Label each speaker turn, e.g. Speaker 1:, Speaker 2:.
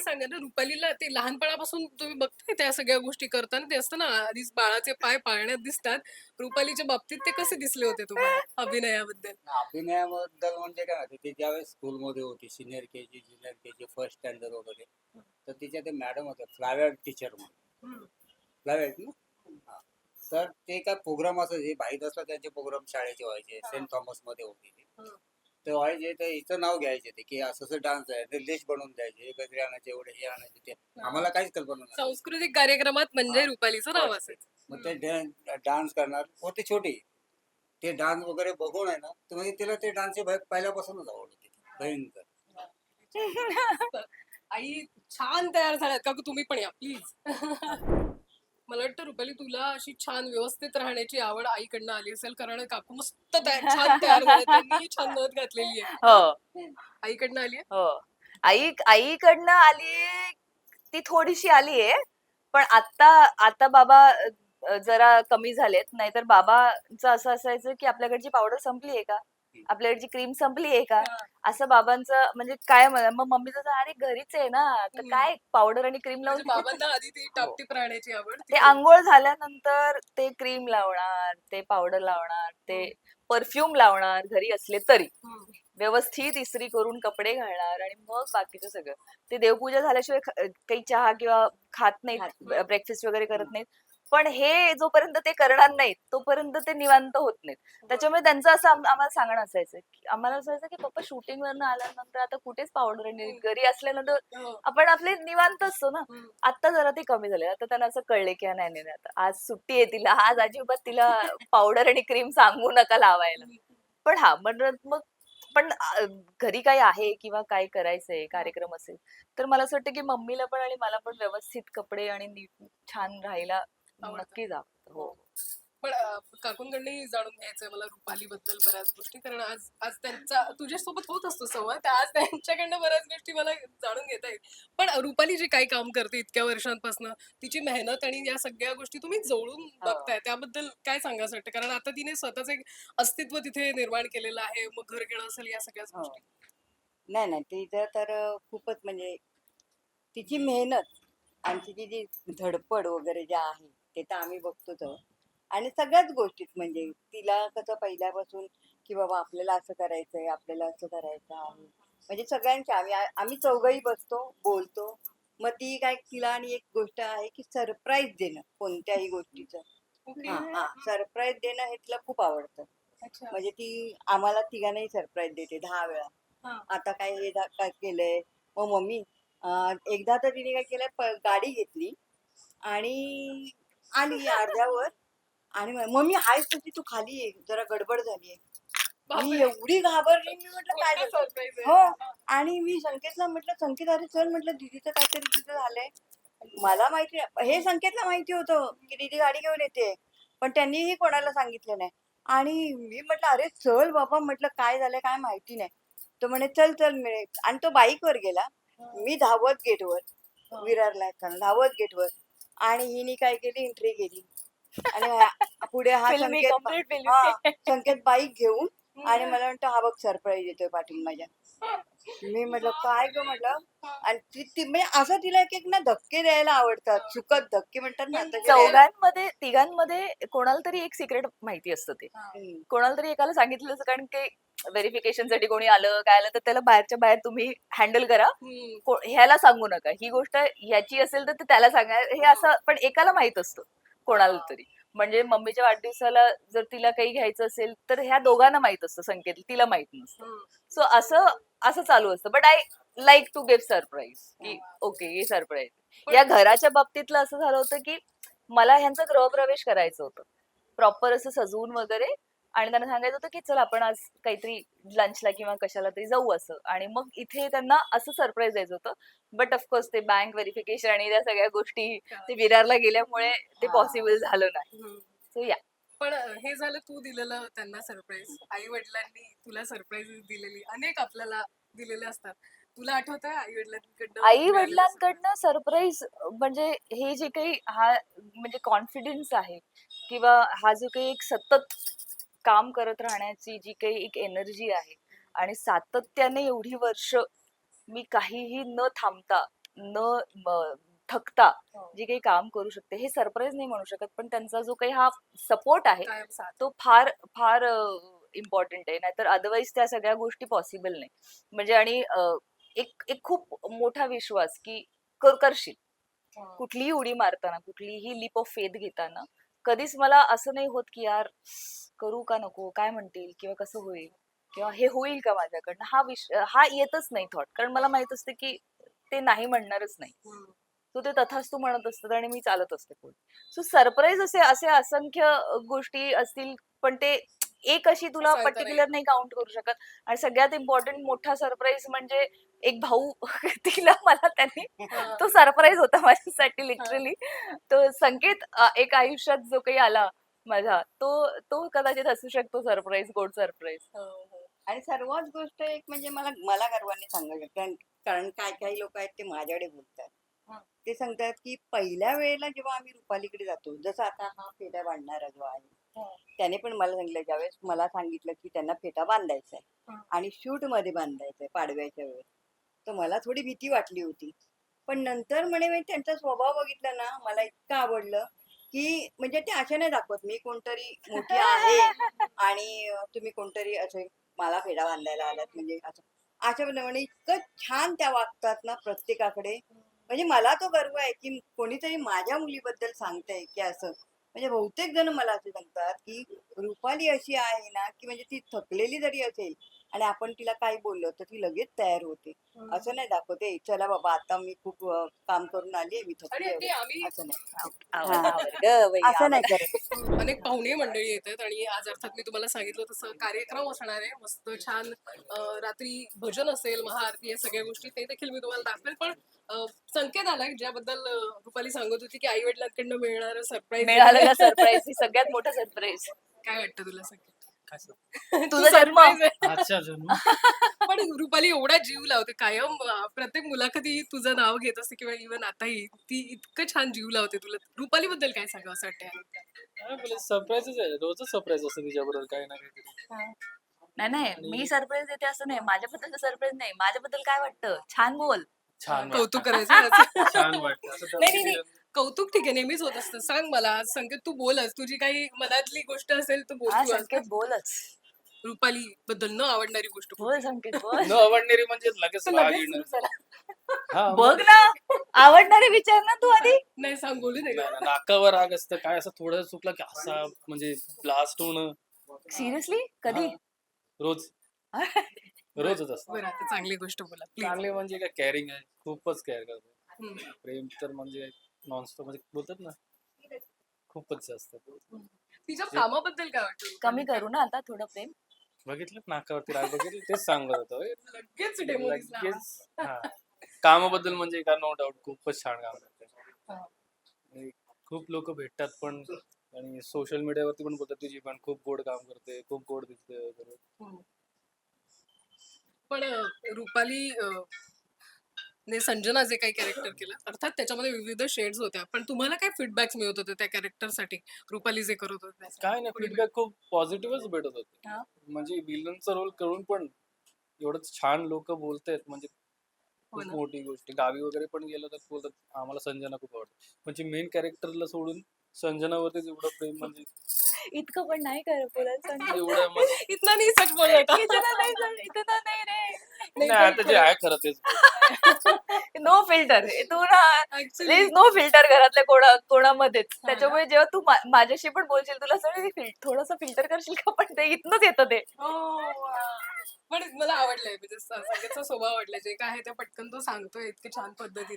Speaker 1: सांगा ना रुपालीला ते लहानपणापासून तुम्ही बघताय त्या सगळ्या गोष्टी करताना? ते असतं ना आधीच बाळाचे पाय पाळण्यात दिसतात. रुपालीच्या बाबतीत ते कसे दिसले होते तुम्हाला अभिनयाबद्दल?
Speaker 2: अभिनयाबद्दल म्हणजे काय माहिती ती ज्यावेळेस स्कूलमध्ये होती senior K G junior K G first standard वगैरे तर तिच्या ते मॅडम होत्या फ्लावर टीचर म्हणून. फ्लावर ना. तर ते काय प्रोग्राम असायचे असला त्यांचे प्रोग्राम शाळेचे व्हायचे. सेंट थॉमसमध्ये होते ते. ते व्हायचे तर हिचं नाव घ्यायचे ते की असं असं डान्स आहे निर्देश बनवून द्यायचे हे गजरे आणायचे एवढे हे आणायचे ते आम्हाला काहीच कल्पना नाही
Speaker 1: सांस्कृतिक कार्यक्रमात म्हणजे
Speaker 2: हा.
Speaker 1: रुपालीचं नाव. असायचं
Speaker 2: मग ते डान्स करणार होती छोटी ते डान्स वगैरे बघून आहे ना तर म्हणजे तिला ते डान्सचे पहिल्यापासूनच आवड होती भयंकर
Speaker 1: आई छान तयार झाल्यात का तुम्ही पण या प्लीज मला वाटतं रुपाली तुला अशी छान व्यवस्थित राहण्याची आवड आईकडनं आली असेल कारण काकू मस्त छान तयार झाल्या छान नथ घातलेली आहे.
Speaker 3: हो.
Speaker 1: आईकडनं आली आहे?
Speaker 3: हो. आई आईकडनं आली ती थोडीशी आली आहे पण आता आता बाबा अ, जरा कमी झालेत. नाहीतर बाबांचं असं असायचं की आपल्याकडची पावडर संपली आहे का? आपल्याकडची क्रीम संपली आहे का? असं बाबांचं म्हणजे काय म्हणा- मग मम्मीचं अरे घरीच आहे ना तर. काय पावडर आणि क्रीम
Speaker 1: म्हणजे
Speaker 3: लावून
Speaker 1: बाबांना आधी ती टापटीप राहण्याची आवड
Speaker 3: ते आंघोळ झाल्यानंतर ते क्रीम लावणार ते पावडर लावणार ते परफ्यूम लावणार घरी असले तरी.
Speaker 1: हम्म.
Speaker 3: व्यवस्थित इस्त्री करून कपडे घालणार आणि मग बाकीचं सगळं. ते देवपूजा झाल्याशिवाय ख- काही चहा किंवा खात नाहीत ब्रेकफास्ट वगैरे करत नाहीत. पण हे जोपर्यंत ते करणार नाहीत तोपर्यंत ते निवांत होत नाहीत. त्याच्यामुळे त्यांचं असं आम- आम्हाला सांगणं असायचं की आम्हाला असायचं की पप्पा शूटिंग वरनं आल्यानंतर आता कुठेच पावडर आणि घरी असल्यानंतर
Speaker 1: हो.
Speaker 3: आपण आपले निवांत असतो ना. आता जरा ते कमी झाले आता त्यांना असं कळले की हा, नाही नाही नाही, आता आज सुट्टी आहे तिला. आज अजिबात तिला पावडर आणि क्रीम सांगू नका लावायला. पण हा म्हणजे मग पण अ, घरी काही आहे किंवा काय करायचंय कार्यक्रम असेल तर मला असं वाटतं की मम्मीला पण आणि मला पण व्यवस्थित कपडे आणि नीट छान राहायला नक्कीच आवडतं हो.
Speaker 1: पण काकूंकडनंही जाणून घ्यायचंय मला रुपाली बद्दल बऱ्याच गोष्टी कारण आज आज त्यांचा तुझ्यासोबत होत असतो संवाद आज त्यांच्याकडनं बऱ्याच गोष्टी मला जाणून घेता येईल. पण रुपाली जे काही काम करते इतक्या वर्षांपासून तिची मेहनत आणि या सगळ्या गोष्टी तुम्ही जवळून बघताय त्याबद्दल काय सांगायचं वाटतं? कारण आता तिने स्वतःच एक अस्तित्व तिथे निर्माण केलेलं आहे मग घर घेणं असेल या सगळ्याच
Speaker 4: हो.
Speaker 1: गोष्टी.
Speaker 4: नाही नाही तिचं तर खूपच म्हणजे तिची मेहनत आणि तिची जी धडपड वगैरे जे आहे ते तर आम्ही बघतोच. आणि सगळ्याच गोष्टीत म्हणजे तिला कसं पहिल्यापासून की बाबा आपल्याला असं करायचंय आपल्याला असं करायचं आहे. म्हणजे सगळ्यांच्या आम्ही आम्ही चौघही बसतो बोलतो. मग ती काय तिला आणि एक गोष्ट आहे की सरप्राईज देणं कोणत्याही गोष्टीचं. हा हा. सरप्राईज देणं हे तिला खूप आवडतं. म्हणजे ती आम्हाला तिघांनाही सरप्राईज देते दहा वेळा.
Speaker 1: हा.
Speaker 4: आता काय हे काय केलंय? मग मम्मी एकदा तर तिने काय केलंय गाडी घेतली आणि आली अर्ध्यावर. आणि मम्मी हायच तुझी तू खाली ये. जरा गडबड झालीये मी. एवढी घाबरली. मी म्हटलं काय झालं? हो. आणि मी संकेतला म्हटलं संकेत अरे चल म्हटलं दीदीचं काहीतरी तिथं झालंय. मला माहिती. हे संकेतला माहिती होतं की दीदी गाडी घेऊन येते. पण त्यांनीही कोणाला सांगितलं नाही. आणि मी म्हटलं अरे चल बाबा म्हटलं काय झालंय काय माहिती नाही. तो म्हणे चल चल मिळे आणि तो बाईकवर गेला. मी धावत गेटवर विरारला धावत गेटवर. आणि हिने काय केली? एंट्री केली. आणि पुढे हा संकेत हा, संकेत बाईक घेऊन आणि मला म्हणतो हा बघ सरप्राईज येतोय पाटील माझ्या. मी म्हटलं काय ग? म्हटलं. आणि ती ती- म्हणजे असं तिला एक एक ना धक्के द्यायला आवडतात. चुकत धक्के म्हणतात ना तसे द्यायला-
Speaker 3: चौघांमध्ये तिघांमध्ये कोणाला तरी एक सिक्रेट माहिती असतं ते.
Speaker 4: हम्म.
Speaker 3: कोणाला तरी एकाला सांगितलं कारण की व्हेरिफिकेशनसाठी कोणी आलं काय आलं तर त्याला बाहेरच्या बाहेर तुम्ही हँडल करा. को- ह्याला सांगू नका. ही गोष्ट ह्याची असेल तर ते त्याला सांगा. हे असं पण एकाला माहीत असतं कोणाला तरी. म्हणजे मम्मीच्या वाढदिवसाला जर तिला काही घ्यायचं असेल तर ह्या दोघांना माहीत असतं संकेत. तिला माहीत नसतं. सो असं असं चालू असतं. But I like to give surprise की ओके हे सरप्राईज या घराच्या बाबतीतलं असं झालं होतं की मला ह्यांचा गृहप्रवेश करायचं होतं. प्रॉपर असं सजवून वगैरे आणि त्यांना सांगायचं होतं की चल आपण आज काहीतरी लंचला किंवा कशाला तरी जाऊ असं. आणि मग इथे त्यांना असं सरप्राईज द्यायचं होतं. बट ऑफकोर्स ते बँक व्हेरिफिकेशन आणि त्या सगळ्या गोष्टी ते विरारला गेल्यामुळे ते. पॉसिबल झालं नाही. सो या
Speaker 1: पण हे झालं तू दिलेलं त्यांना सरप्राईज आई वडिलांनी तुला सरप्राईज दिलेली. अनेक आपल्याला दिलेले असतात. तुला आठवत आई वडिलांकडनं
Speaker 3: आई वडिलांकडनं सरप्राईज म्हणजे हे जे काही हा म्हणजे कॉन्फिडन्स आहे किंवा हा जो काही एक सतत काम करत राहण्याची जी काही एक एनर्जी आहे आणि सातत्याने एवढी वर्ष मी काहीही न थांबता न थकता
Speaker 1: हो.
Speaker 3: जे काही काम करू शकते हे सरप्राईज नाही म्हणू शकत. पण त्यांचा जो काही हा सपोर्ट आहे तो फार फार इम्पॉर्टंट आहे. नाहीतर अदरवाईज त्या सगळ्या गोष्टी पॉसिबल नाही. म्हणजे आणि एक एक खूप मोठा विश्वास की कर करशील.
Speaker 1: हा.
Speaker 3: कुठलीही उडी मारताना कुठलीही लिप ऑफ फेथ घेताना कधीच मला असं नाही होत की यार करू का नको काय म्हणतील किंवा कसं होईल किंवा हे होईल का माझ्याकडनं? हा विश हा येतच नाही थॉट कारण मला माहीत असते की ते नाही म्हणणारच नाही. सो ते तथास्तू म्हणत असतात आणि मी चालत असते पुढे. सो सरप्राईज असे असे असंख्य गोष्टी असतील पण ते एक अशी तुला
Speaker 1: सांगता
Speaker 3: पर्टिक्युलर नाही काउंट करू शकत आणि सगळ्यात इम्पॉर्टंट मोठा सरप्राईज म्हणजे एक भाऊ तिला मला त्यांनी
Speaker 1: हा.
Speaker 3: तो सरप्राईज होता माझ्यासाठी लिटरली तो संकेत अ, एक आयुष्यात जो काही आला माझा तो तो कदाचित असू शकतो सरप्राईज गोड सरप्राईज
Speaker 1: हो, हो.
Speaker 4: आणि सर्वात गोष्ट एक म्हणजे मला मला गर्वाने सांगायचं कारण कारण काय काही लोक आहेत ते माझ्याकडे बोलतात
Speaker 1: हा.
Speaker 4: ते सांगतात की पहिल्या वेळेला जेव्हा आम्ही रुपालीकडे जातो जसं आता हा फेटा बांधणारा जो आहे. त्याने पण मला सांगितलं ज्यावेळेस मला सांगितलं की त्यांना फेटा बांधायचा आहे
Speaker 1: हा.
Speaker 4: आणि शूटमध्ये बांधायचा आहे पाडव्याच्या वेळेस. तर मला थोडी भीती वाटली होती. पण नंतर म्हणे मी त्यांचा स्वभाव बघितला ना मला इतकं आवडलं की म्हणजे ते अशा नाही दाखवत मी कोणतरी मोठी आहे आणि तुम्ही कोणतरी असे मला फेडा बांधायला आलात म्हणजे असं. अशा प्रमाणे इतकं छान त्या वागतात ना प्रत्येकाकडे. म्हणजे मला तो गर्व आहे की कोणीतरी माझ्या मुलीबद्दल सांगतंय की असं. म्हणजे बहुतेक जण मला असे सांगतात की रुपाली अशी आहे ना की म्हणजे ती थकलेली जरी असेल आणि आपण तिला काही बोललो तर ती लगेच तयार होते. असं नाही दाखवते चला बाबा आता मी खूप अं, काम करून आली आहे मी
Speaker 1: आणि
Speaker 4: थकली आहे."
Speaker 1: आम्ही
Speaker 4: असं नाही. हा. असं नाही. करत.
Speaker 1: अनेक पाहुणे मंडळी येतात आणि आज अर्थात मी तुम्हाला सांगितलं तसं कार्यक्रम असणार आहे. मस्त छान अं, रात्री भजन असेल महाआरती या सगळ्या गोष्टी ते देखील मी तुम्हाला दाखवेल. पण अं, संकेत आलाय ज्याबद्दल अं, रुपाली सांगत होती की आई वडिलांकडनं मिळणार सरप्राईज
Speaker 3: मिळालेला सरप्राईज ही सगळ्यात मोठा सरप्राईज
Speaker 1: काय वाटतं तुला संकेत?
Speaker 3: तुझा जन्म.
Speaker 5: अच्छा जन्म.
Speaker 1: पण रुपाली एवढा जीव लावते कायम अं, प्रत्येक मुलाखती तुझं नाव घेत असते किंवा इव्हन आताही ती इतकं छान जीव लावते तुला. रुपाली बद्दल काय सांगावं असं वाटतंय?
Speaker 5: सरप्राईजच आहे. रोजच सरप्राईज असतं तिच्याबरोबर काही ना काहीतरी.
Speaker 3: नाही नाही. मी सरप्राईज देते असं नाही. माझ्याबद्दल सरप्राईज नाही. माझ्याबद्दल काय वाटतं? छान बोल.
Speaker 5: छान
Speaker 1: कौतुक
Speaker 5: वाटतं.
Speaker 1: करायचं.
Speaker 5: छान वाटतं. असं
Speaker 1: नाही, नाही, नाही. कौतुक ठीक आहे नेहमीच होत असतं. सांग मला आज संकेत तू बोलच. तुझी काही मनातली गोष्ट असेल तर बोल
Speaker 3: हा
Speaker 1: तू आज.
Speaker 3: संकेत बोलच.
Speaker 1: रुपाली बद्दल न आवडणारी गोष्ट
Speaker 3: बोल संकेत बोल.
Speaker 5: न आवडणारी म्हणजे लगेच राग
Speaker 1: लगेच
Speaker 5: येणार.
Speaker 1: सुरू झाला.
Speaker 5: हा,
Speaker 3: बघ ना आवडणारे विचार ना तू आधी.
Speaker 1: नाही सांग बोलू दे.
Speaker 5: नाकावर राग असतं. काय असं थोडं चुकलं की असा म्हणजे ब्लास्ट होणं.
Speaker 3: सिरियसली कधी.
Speaker 5: रोज. रोजच असतं.
Speaker 1: बरं आता चांगली गोष्ट बोला प्लीज
Speaker 5: चांगले म्हणजे काय केअरिंग आहे. खूपच केअर करतो. प्रेम तर म्हणजे नॉनस्टॉप म्हणजे बोलतात ना खूपच जास्त.
Speaker 1: तिच्या कामाबद्दल काय वाटतं
Speaker 3: कमी करू ना आता थोडं प्रेम.
Speaker 5: बघितलं नाकावरती राग बघितलं तेच सांगत होतो.
Speaker 1: लगेच डेमो दिसला
Speaker 5: लगेच हा. कामाबद्दल म्हणजे का नो डाऊट खूपच छान काम करते.
Speaker 1: हा.
Speaker 5: खूप लोक भेटतात पण आणि सोशल मीडियावरती पण बोलतात तुझी पण खूप गोड काम करते खूप गोड दिसते वगैरे.
Speaker 1: हम्म. पण रुपाली ने संजना जे काही कॅरेक्टर केलं अर्थात त्याच्यामध्ये विविध शेड्स होत्या पण तुम्हाला काय फीडबॅक्स मिळत होते त्या कॅरेक्टरसाठी रुपाली जे करत होते त्यासाठी?
Speaker 5: काय नाही फीडबॅक खूप पॉझिटिव्हच भेटत होते
Speaker 3: हा.
Speaker 5: म्हणजे विलनचा रोल करून पण एवढं छान लोक बोलतायत म्हणजे
Speaker 1: हो
Speaker 5: खूप
Speaker 1: ना.
Speaker 5: मोठी गोष्ट गावी वगैरे पण गेलं तर बोलतात आम्हाला संजना खूप आवडते म्हणजे मेन कॅरेक्टरला सोडून संजनावरतीच एवढं प्रेम म्हणजे
Speaker 3: इतकं पण नाही कर बोलायला संकेत.
Speaker 5: एवढं म्हणजे
Speaker 1: इतना नाही सच बोल रहा था.
Speaker 3: इतना नाही सर, इतना नाही रे
Speaker 5: नाही आता जे आहे खरं तेच
Speaker 3: नो फिल्टर तू ना प्लीज नो फिल्टर घरातल्या कोणा कोणामध्येच. त्याच्यामुळे जेव्हा तू माझ्याशी पण बोलशील तुला असं थोडस फिल्टर करशील का? पण ते इथनच येतं ते.
Speaker 1: wow. पण मला आवडलंय म्हणजे स्वभाव आवडलाय. जे काय आहे ते पटकन तो सांगतोय इतके छान पद्धतीने.